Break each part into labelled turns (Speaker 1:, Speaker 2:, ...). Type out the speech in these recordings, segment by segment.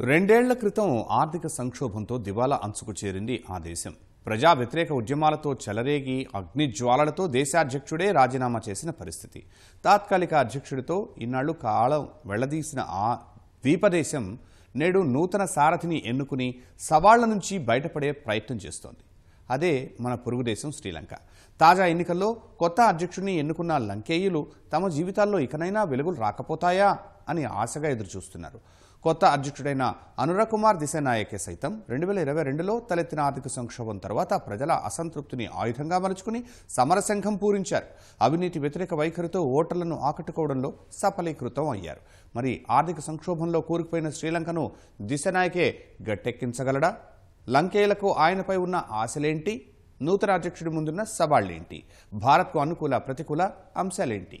Speaker 1: రెండేళ్ళ క్రితం ఆర్థిక సంక్షోభంతో దివాలా అంచుకు చేరింది ఆ దేశం. ప్రజా వ్యతిరేక ఉద్యమాలతో చెలరేగి అగ్నిజ్వాలలతో దేశాధ్యక్షుడే రాజీనామా చేసిన పరిస్థితి. తాత్కాలిక అధ్యక్షుడితో ఇన్నాళ్ళు కాలం వెళ్ళదీసిన ఆ ద్వీపదేశం నేడు నూతన సారథిని ఎన్నుకుని సవాళ్ళ నుంచి బయటపడే ప్రయత్నం చేస్తోంది. అదే మన పొరుగు దేశం శ్రీలంక. తాజా ఎన్నికల్లో కొత్త అధ్యక్షుడిని ఎన్నుకున్న లంకేయులు తమ జీవితాల్లో ఇకనైనా వెలుగులు రాకపోతాయా అని ఆశగా ఎదురుచూస్తున్నారు. కొత్త అధ్యక్షుడైన అనురాగ్ కుమార్ దిశనాయకే సైతం రెండు వేల ఇరవై రెండులో తలెత్తిన ఆర్థిక సంక్షోభం తర్వాత ప్రజల అసంతృప్తిని ఆయుధంగా మలుచుకుని సమరసంఘం పూరించారు. అవినీతి వ్యతిరేక వైఖరితో ఓటర్లను ఆకట్టుకోవడంలో సఫలీకృతం అయ్యారు. మరి ఆర్థిక సంక్షోభంలో కూరుకుపోయిన శ్రీలంకను దిశనాయకే గట్టెక్కించగలడా? లంకేయులకు ఆయనపై ఉన్న ఆశలేంటి? నూతన అధ్యక్షుడి ముందున్న సవాళ్ళేంటి భారత్కు అనుకూల ప్రతికూల అంశాలేంటి?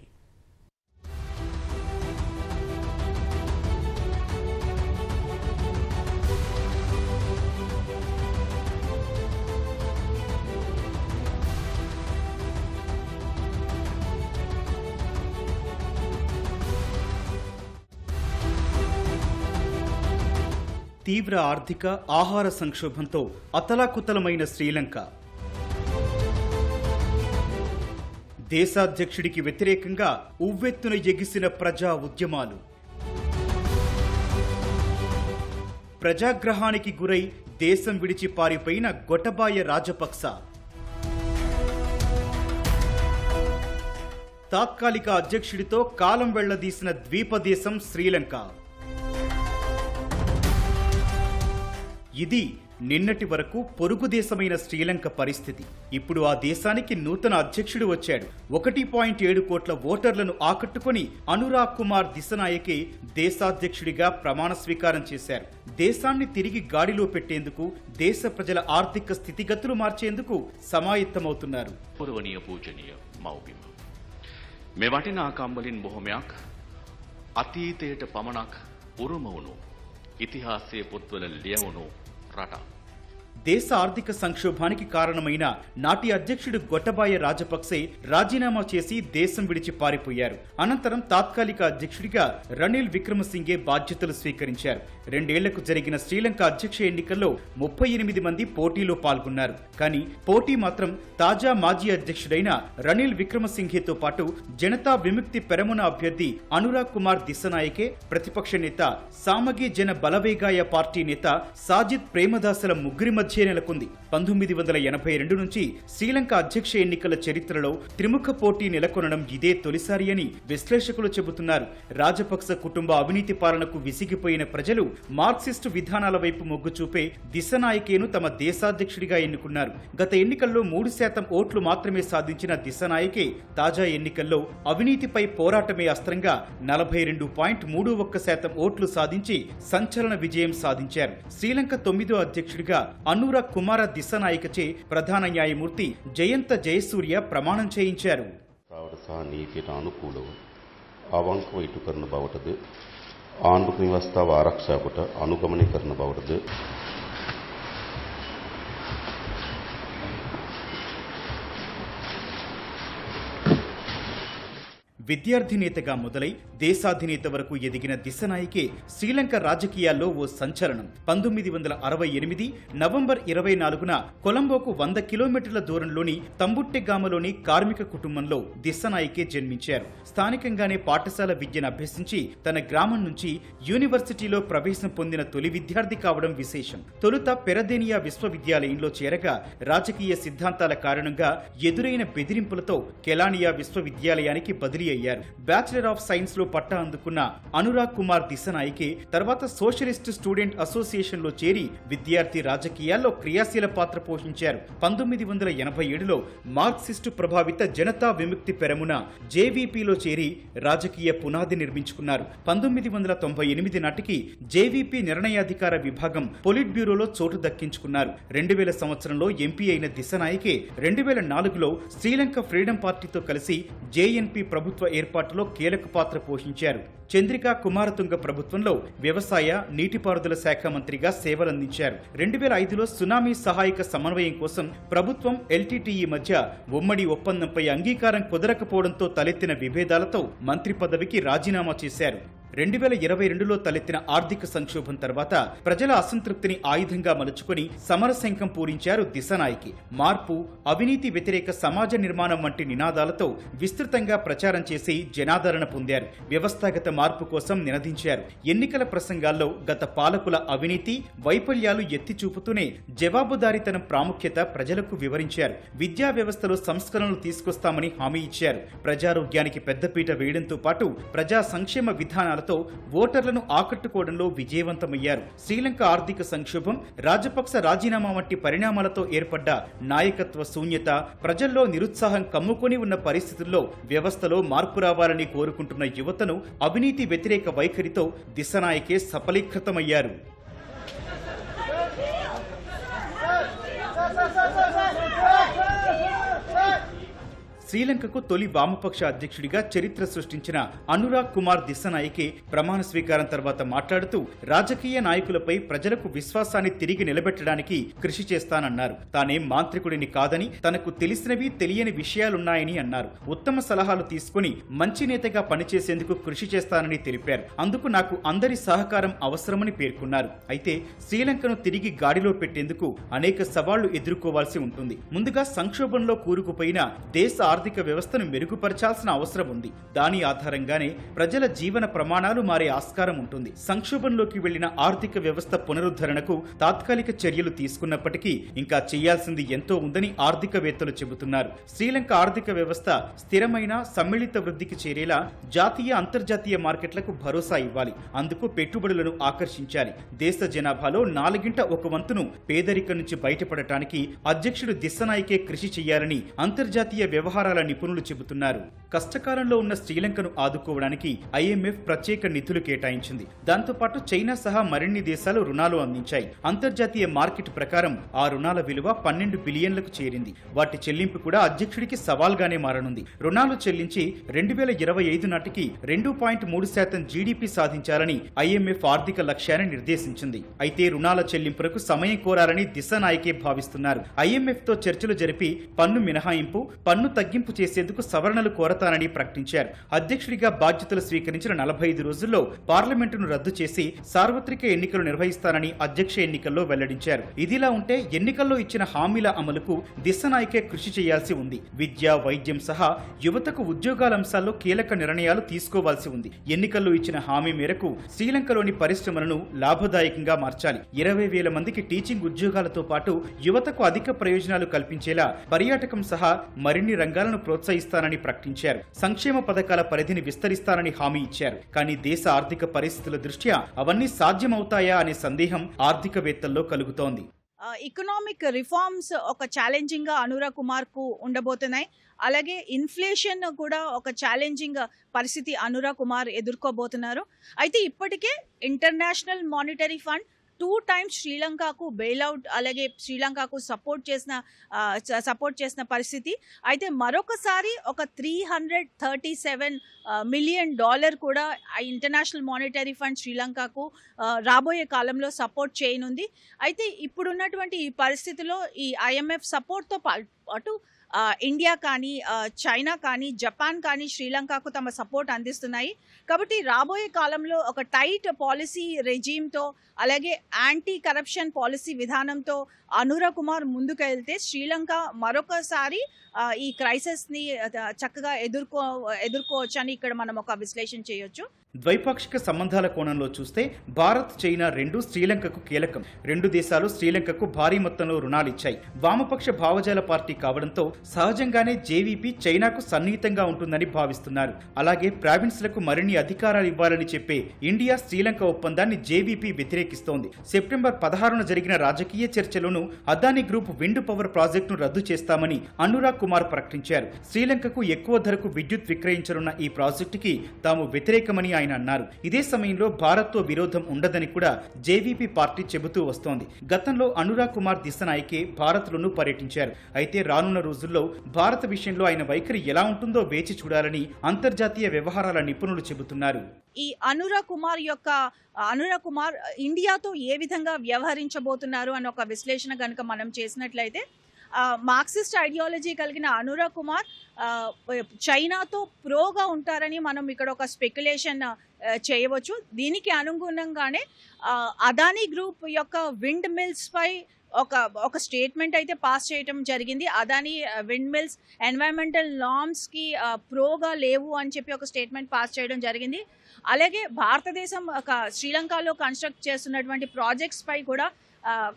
Speaker 2: తీవ్ర ఆర్థిక ఆహార సంక్షోభంతో అతలాకుతలమైన శ్రీలంక. దేశాధ్యక్షుడికి వ్యతిరేకంగా ఉవ్వెత్తున ఎగిసిన ప్రజా ఉద్యమాలు. ప్రజాగ్రహానికి గురై దేశం విడిచి పారిపోయిన గొటబాయ రాజపక్స తాత్కాలిక అధ్యక్షుడితో కాలం వెళ్ళదీసిన ద్వీపదేశం శ్రీలంక. ఇది నిన్నటి వరకు పొరుగు దేశమైన శ్రీలంక పరిస్థితి ఇప్పుడు ఆ దేశానికి నూతన అధ్యక్షుడు వచ్చాడు ఒకటి పాయింట్ ఏడు కోట్ల ఓటర్లను ఆకట్టుకొని అనురాగ్ కుమార్ దిశనాయకే దేశాధ్యక్షుడిగా ప్రమాణ స్వీకారం చేశారు దేశాన్ని తిరిగి గాడిలో పెట్టేందుకు దేశ ప్రజల ఆర్థిక స్థితిగతులు మార్చేందుకు సమాయత్తమవుతున్నారు
Speaker 3: පුරවනීය පූජනීය මව්බිම. මෙ වටිනා කම්වලින් බොහොමයක් අතීතයට පමණක් උරුම වුණු ඉතිහාසය පොත්වල ලියවුණු rara.
Speaker 2: దేశ ఆర్థిక సంక్షోభానికి కారణమైన నాటి అధ్యక్షుడు గొట్టబాయ రాజపక్సే రాజీనామా చేసి దేశం విడిచి పారిపోయారు. అనంతరం తాత్కాలిక అధ్యక్షుడిగా రణిల్ విక్రమసింగే బాధ్యతలు స్వీకరించారు. రెండేళ్ళకు జరిగిన శ్రీలంక అధ్యక్ష ఎన్నికల్లో ముప్పై ఎనిమిది మంది పోటీలో పాల్గొన్నారు. కానీ పోటీ మాత్రం తాజా మాజీ అధ్యక్షుడైన రణిల్ విక్రమసింఘేతో పాటు జనతా విముక్తి పెరమున అభ్యర్థి అనురాగ్ కుమార్ దిశనాయకే ప్రతిపక్ష నేత సామగి జన బలవేగాయ పార్టీ నేత సాజిద్ ప్రేమదాసల ముగ్గురి మధ్య నెలకొంది. పంతొమ్మిది వందల ఎనభై రెండు నుంచి శ్రీలంక అధ్యక్ష ఎన్నికల చరిత్రలో త్రిముఖ పోటీ నెలకొనడం ఇదే తొలిసారి అని విశ్లేషకులు చెబుతున్నారు. రాజపక్స కుటుంబ అవినీతి పాలనకు విసిగిపోయిన ప్రజలు మార్క్సిస్టు విధానాల వైపు మొగ్గు చూపే దిశనాయకేను తమ దేశాధ్యక్షుడిగా ఎన్నుకున్నారు. గత ఎన్నికల్లో మూడు శాతం ఓట్లు మాత్రమే సాధించిన దిశనాయకే తాజా ఎన్నికల్లో అవినీతిపై పోరాటమే అస్త్రంగా నలభై రెండు పాయింట్ మూడు ఒక్క శాతం ఓట్లు సాధించి సంచలన విజయం సాధించారు. శ్రీలంక తొమ్మిదో అధ్యక్షుడిగా కానూర కుమార దిశ నాయకచే ప్రధాన న్యాయమూర్తి జయంత జయసూర్య ప్రమాణం చేయించారు.
Speaker 4: ఆరక్ష అనుగమనీకరణ
Speaker 2: బవటదు విద్యార్థినేతగా మొదలై దేశాధినేత వరకు ఎదిగిన దిశనాయకే శ్రీలంక రాజకీయాల్లో ఓ సంచలనం. పంతొమ్మిది వందల అరవై ఎనిమిది నవంబర్ ఇరవై నాలుగున కొలంబోకు వంద కిలోమీటర్ల దూరంలోని తంబుట్టెగామలోని కార్మిక కుటుంబంలో దిశనాయకే జన్మించారు. స్థానికంగానే పాఠశాల విద్యను అభ్యసించి తన గ్రామం నుంచి యూనివర్సిటీలో ప్రవేశం పొందిన తొలి విద్యార్థి కావడం విశేషం. తొలుత పెరదేనియా విశ్వవిద్యాలయంలో చేరగా రాజకీయ సిద్ధాంతాల కారణంగా ఎదురైన బెదిరింపులతో కెలానియా విశ్వవిద్యాలయానికి బదిలీ అయ్యారు. బ్యాచిలర్ ఆఫ్ సైన్స్లో పట్టా అందుకున్న అనురాగ్ కుమార్ దిశనాయికే తర్వాత సోషలిస్ట్ స్టూడెంట్ అసోసియేషన్లో చేరి విద్యార్థి రాజకీయాల్లో క్రియాశీల పాత్ర పోషించారు. పంతొమ్మిది వందల ఎనభై ఏడులో మార్క్సిస్టు ప్రభావిత జనతా విముక్తి పెరమున జేవీపీలో చేరి రాజకీయ పునాది నిర్మించుకున్నారు. పంతొమ్మిది వందల తొంభై ఎనిమిది నాటికి జేవీపీ నిర్ణయాధికార విభాగం పొలిట్ బ్యూరోలో చోటు దక్కించుకున్నారు. రెండు వేల సంవత్సరంలో ఎంపీ అయిన దిశనాయికే రెండు వేల నాలుగులో శ్రీలంక ఫ్రీడమ్ పార్టీతో కలిసి జేఎన్పీ ప్రభుత్వ ఏర్పాటులో కీలక పాత్ర పోషించారు. చంద్రికా కుమారతుంగ ప్రభుత్వంలో వ్యవసాయ నీటిపారుదల శాఖ మంత్రిగా సేవలందించారు. రెండు వేల ఐదులో సునామీ సహాయక సమన్వయం కోసం ప్రభుత్వం ఎల్టీటీఈ మధ్య ఉమ్మడి ఒప్పందంపై అంగీకారం కుదరకపోవడంతో తలెత్తిన విభేదాలతో మంత్రి పదవికి రాజీనామా చేశారు. రెండు వేల ఇరవై రెండులో తలెత్తిన ఆర్థిక సంక్షోభం తర్వాత ప్రజల అసంతృప్తిని ఆయుధంగా మలుచుకొని సమరశంఖం పూరించారు దిశనాయకి. మార్పు అవినీతి వ్యతిరేక సమాజ నిర్మాణం వంటి నినాదాలతో విస్తృతంగా ప్రచారం చేసి జనాదరణ పొందారు. వ్యవస్థాగత మార్పు కోసం నినదించారు. ఎన్నికల ప్రసంగాల్లో గత పాలకుల అవినీతి వైఫల్యాలు ఎత్తి చూపుతూనే జవాబుదారీతనం ప్రాముఖ్యత ప్రజలకు వివరించారు. విద్యా వ్యవస్థలో సంస్కరణలు తీసుకొస్తామని హామీ ఇచ్చారు. ప్రజారోగ్యానికి పెద్దపీట వేయడంతో పాటు ప్రజా సంక్షేమ విధానాలతో ఓటర్లను ఆకట్టుకోవడంలో విజయవంతమయ్యారు. శ్రీలంక ఆర్థిక సంక్షోభం రాజపక్స రాజీనామా వంటి పరిణామాలతో ఏర్పడ్డ నాయకత్వ శూన్యత ప్రజల్లో నిరుత్సాహం కమ్ముకొని ఉన్న పరిస్థితుల్లో వ్యవస్థలో మార్పు రావాలని కోరుకుంటున్న యువతను అవినీతి వ్యతిరేక వైఖరితో దిశనాయకే సఫలీకృతమయ్యారు. శ్రీలంకకు తొలి వామపక్ష అధ్యక్షుడిగా చరిత్ర సృష్టించిన అనురాగ్ కుమార్ దిశనాయికి ప్రమాణ స్వీకారం తర్వాత మాట్లాడుతూ రాజకీయ నాయకులపై ప్రజలకు విశ్వాసాన్ని తిరిగి నిలబెట్టడానికి కృషి చేస్తానన్నారు. తానేం మాంత్రికుడిని కాదని తనకు తెలిసినవి తెలియని విషయాలున్నాయని అన్నారు. ఉత్తమ సలహాలు తీసుకుని మంచి నేతగా పనిచేసేందుకు కృషి చేస్తానని తెలిపారు. అందుకు నాకు అందరి సహకారం అవసరమని పేర్కొన్నారు. అయితే శ్రీలంకను తిరిగి గాడిలో పెట్టేందుకు అనేక సవాళ్ళు ఎదుర్కోవాల్సి ఉంటుంది. ముందుగా సంక్షోభంలో కూరుకుపోయిన దేశ ఆర్థిక వ్యవస్థను మెరుగుపరచాల్సిన అవసరం ఉంది. దాని ఆధారంగానే ప్రజల జీవన ప్రమాణాలు మారే ఆస్కారం ఉంటుంది. సంక్షోభంలోకి వెళ్ళిన ఆర్థిక వ్యవస్థ పునరుద్ధరణకు తాత్కాలిక చర్యలు తీసుకున్నప్పటికీ ఇంకా చేయాల్సింది ఎంతో ఉందని ఆర్థికవేత్తలు చెబుతున్నారు. శ్రీలంక ఆర్థిక వ్యవస్థ స్థిరమైన సమ్మిళిత వృద్ధికి చేరేలా జాతీయ అంతర్జాతీయ మార్కెట్లకు భరోసా ఇవ్వాలి. అందుకు పెట్టుబడులను ఆకర్షించాలి. దేశ జనాభాలో నాలుగింట ఒక వంతును పేదరికం నుంచి బయటపడటానికి అధ్యక్షుడు దిశనాయకే కృషి చేయాలని అంతర్జాతీయ వ్యవహార వ్యవహారాల నిపుణులు చెబుతున్నారు. కష్టకాలంలో ఉన్న శ్రీలంకను ఆదుకోవడానికి ఐఎంఎఫ్ ప్రత్యేక నిధులు కేటాయించింది. దాంతోపాటు చైనా సహా మరిన్ని దేశాలు రుణాలు అందించాయి. అంతర్జాతీయ మార్కెట్ ప్రకారం ఆ రుణాల విలువ పన్నెండు బిలియన్లకు చేరింది. వాటి చెల్లింపు కూడా అధ్యక్షుడికి సవాల్గానే మారనుంది. రుణాలు చెల్లించి రెండు వేల ఇరవై ఐదు నాటికి రెండు పాయింట్ మూడు శాతం జీడీపీ సాధించాలని ఐఎంఎఫ్ ఆర్థిక లక్ష్యాన్ని నిర్దేశించింది. అయితే రుణాల చెల్లింపులకు సమయం కోరాలని దిశ నాయకే భావిస్తున్నారు. ఐఎంఎఫ్తో చర్చలు జరిపి పన్ను మినహాయింపు పన్ను తగ్గి తగ్గింపు చేసేందుకు సవరణలు కోరతానని ప్రకటించారు. అధ్యక్షుడిగా బాధ్యతలు స్వీకరించిన నలభై ఐదు రోజుల్లో పార్లమెంటును రద్దు చేసి సార్వత్రిక ఎన్నికలు నిర్వహిస్తానని అధ్యక్ష ఎన్నికల్లో వెల్లడించారు. ఇదిలా ఉంటే ఎన్నికల్లో ఇచ్చిన హామీల అమలుకు దిశ నాయకే కృషి చేయాల్సి ఉంది. విద్య వైద్యం సహా యువతకు ఉద్యోగాల అంశాల్లో కీలక నిర్ణయాలు తీసుకోవాల్సి ఉంది. ఎన్నికల్లో ఇచ్చిన హామీ మేరకు శ్రీలంకలోని పరిశ్రమలను లాభదాయకంగా మార్చాలి. ఇరవై వేల మందికి టీచింగ్ ఉద్యోగాలతో పాటు యువతకు అధిక ప్రయోజనాలు కల్పించేలా పర్యాటకం సహా మరిన్ని రంగాలను ప్రోత్సహిస్తానని ప్రకటించారు. సంక్షేమ పథకాల పరిధిని విస్తరిస్తానని హామీ ఇచ్చారు. కానీ దేశ ఆర్థిక పరిస్థితుల దృష్ట్యా అవన్నీ సాధ్యమవుతాయా అనే సందేహం ఆర్థికవేత్తల్లో కలుగుతోంది.
Speaker 5: ఇకనామిక్ రిఫార్మ్స్ ఒక ఛాలెంజింగ్గా అనురాగ్ కుమార్కు ఉండబోతున్నాయి. అలాగే ఇన్ఫ్లేషన్ కూడా ఒక ఛాలెంజింగ్ పరిస్థితి అనురాగ్ కుమార్ ఎదుర్కోబోతున్నారు. అయితే ఇప్పటికే international monetary fund two times శ్రీలంకకు bailout అలాగే శ్రీలంకకు సపోర్ట్ చేసిన సపోర్ట్ చేసిన పరిస్థితి. అయితే మరొకసారి ఒక three hundred thirty seven million dollar కూడా ఆ ఇంటర్నేషనల్ మానిటరీ ఫండ్ శ్రీలంకకు రాబోయే కాలంలో సపోర్ట్ చేయనుంది. అయితే ఇప్పుడున్నటువంటి ఈ పరిస్థితిలో ఈ ఐఎంఎఫ్ సపోర్ట్తో పాటు ఇండియా కానీ చైనా కానీ జపాన్ కానీ శ్రీలంకకు తమ సపోర్ట్ అందిస్తున్నాయి. కాబట్టి రాబోయే కాలంలో ఒక టైట్ పాలసీ రెజీమ్తో అలాగే యాంటీ కరప్షన్ పాలసీ విధానంతో అనురకుమార్ కుమార్ ముందుకు వెళ్తే శ్రీలంక మరొకసారి ఈ క్రైసిస్ని చక్కగా ఎదుర్కో ఎదుర్కోవచ్చని ఇక్కడ మనం ఒక విశ్లేషణ చేయొచ్చు.
Speaker 2: ద్వైపాక్షిక సంబంధాల కోణంలో చూస్తే భారత్ చైనా రెండు శ్రీలంకకు కీలకం. రెండు దేశాలు శ్రీలంకకు భారీ మొత్తంలో రుణాలు ఇచ్చాయి వామపక్ష భావజాల పార్టీ కావడంతో సహజంగానే జేవీపీ చైనాకు సన్నిహితంగా ఉంటుందని భావిస్తున్నారు. అలాగే ప్రావిన్స్లకు మరిన్ని అధికారాలు ఇవ్వాలని చెప్పే ఇండియా శ్రీలంక ఒప్పందాన్ని జేవీపీ వ్యతిరేకిస్తోంది. సెప్టెంబర్ పదహారున జరిగిన రాజకీయ చర్చలోనూ అదానీ గ్రూప్ విండ్ పవర్ ప్రాజెక్టును రద్దు చేస్తామని అనురాగ్ కుమార్ ప్రకటించారు. శ్రీలంకకు ఎక్కువ ధరకు విద్యుత్ విక్రయించనున్న ఈ ప్రాజెక్టుకి తాము వ్యతిరేకమని ఆయన అన్నారు. ఇదే సమయంలో భారత్తో విరోధం ఉండదని కూడా జేవీపీ పార్టీ చెబుతూ వస్తోంది. గతంలో అనురాగ్ కుమార్ దిశనాయకే భారత్లోనూ పర్యటించారు. అయితే రానున్న రోజుల్లో భారత విషయంలో ఆయన వైఖరి ఎలా ఉంటుందో వేచి చూడాలని అంతర్జాతీయ వ్యవహారాల నిపుణులు చెబుతున్నారు.
Speaker 5: ఈ అనురాగ్ కుమార్ యొక్క అనురాగ్ కుమార్ ఇండియాతో ఏ విధంగా వ్యవహరించబోతున్నారు అని ఒక విశ్లేషణ కనుక మనం చేసినట్లయితే మార్క్సిస్ట్ ఐడియాలజీ కలిగిన అనురా కుమార్ చైనాతో ప్రోగా ఉంటారని మనం ఇక్కడ ఒక స్పెక్యులేషన్ చేయవచ్చు. దీనికి అనుగుణంగానే అదానీ గ్రూప్ యొక్క విండ్ మిల్స్ పై ఒక ఒక స్టేట్మెంట్ అయితే పాస్ చేయటం జరిగింది. అదానీ విండ్ మిల్స్ ఎన్వైరన్మెంటల్ నామ్స్కి ప్రోగా లేవు అని చెప్పి ఒక స్టేట్మెంట్ పాస్ చేయడం జరిగింది. అలాగే భారతదేశం ఒక శ్రీలంకలో కన్స్ట్రక్ట్ చేస్తున్నటువంటి ప్రాజెక్ట్స్ పై కూడా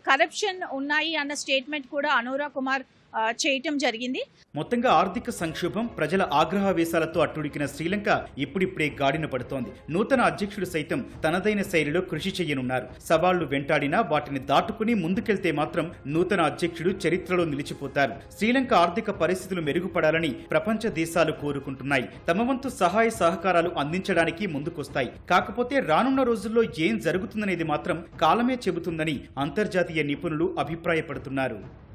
Speaker 5: కరప్షన్ ఉన్నాయి అన్న స్టేట్మెంట్ కూడా అనురాగ్ కుమార్ ఆ, చేయటం జరిగింది.
Speaker 2: మొత్తంగా ఆర్థిక సంక్షోభం ప్రజల ఆగ్రహావేశాలతో అట్టుడికిన శ్రీలంక ఇప్పుడిప్పుడే గాడిన పడుతోంది. నూతన అధ్యక్షుడు సైతం తనదైన శైలిలో కృషి చేయనున్నారు. సవాళ్ళు వెంటాడినా వాటిని దాటుకుని ముందుకెళ్తే మాత్రం నూతన అధ్యక్షుడు చరిత్రలో నిలిచిపోతారు. శ్రీలంక ఆర్థిక పరిస్థితులు మెరుగుపడాలని ప్రపంచ దేశాలు కోరుకుంటున్నాయి. తమ వంతు సహాయ సహకారాలు అందించడానికి ముందుకొస్తాయి. కాకపోతే రానున్న రోజుల్లో ఏం జరుగుతుందనేది మాత్రం కాలమే చెబుతుందని అంతర్జాతీయ నిపుణులు అభిప్రాయపడుతున్నారు.